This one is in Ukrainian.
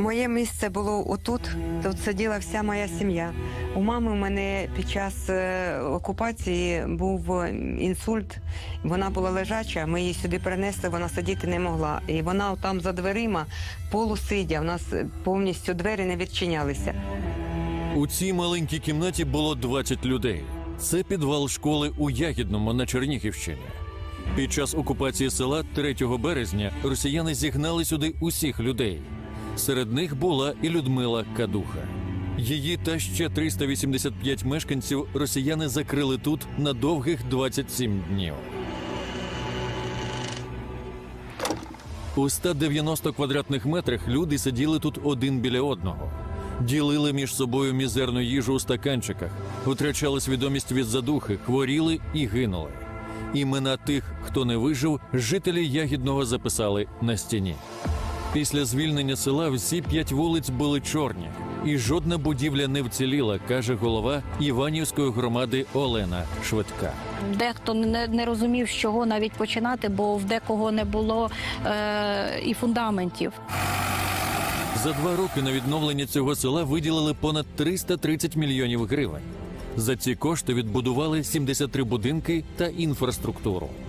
Моє місце було отут. Тут сиділа вся моя сім'я. У мами у мене під час е, окупації був інсульт. Вона була лежача. Ми її сюди перенесли, вона сидіти не могла. І вона там за дверима полусидя. У нас повністю двері не відчинялися. У цій маленькій кімнаті було 20 людей. Це підвал школи у Ягідному на Чернігівщині. Під час окупації села 3 березня росіяни зігнали сюди усіх людей. Серед них була і Людмила Кадуха. Її та ще 385 мешканців росіяни закрили тут на довгих 27 днів. У 190 квадратних метрах люди сиділи тут один біля одного, ділили між собою мізерну їжу у стаканчиках, втрачали свідомість від задухи, хворіли і гинули. Імена тих, хто не вижив, жителі ягідного записали на стіні. Після звільнення села всі п'ять вулиць були чорні, і жодна будівля не вціліла, каже голова Іванівської громади Олена Швидка. Дехто не, не розумів, з чого навіть починати, бо в декого не було е, і фундаментів. За два роки на відновлення цього села виділили понад 330 мільйонів гривень. За ці кошти відбудували 73 будинки та інфраструктуру.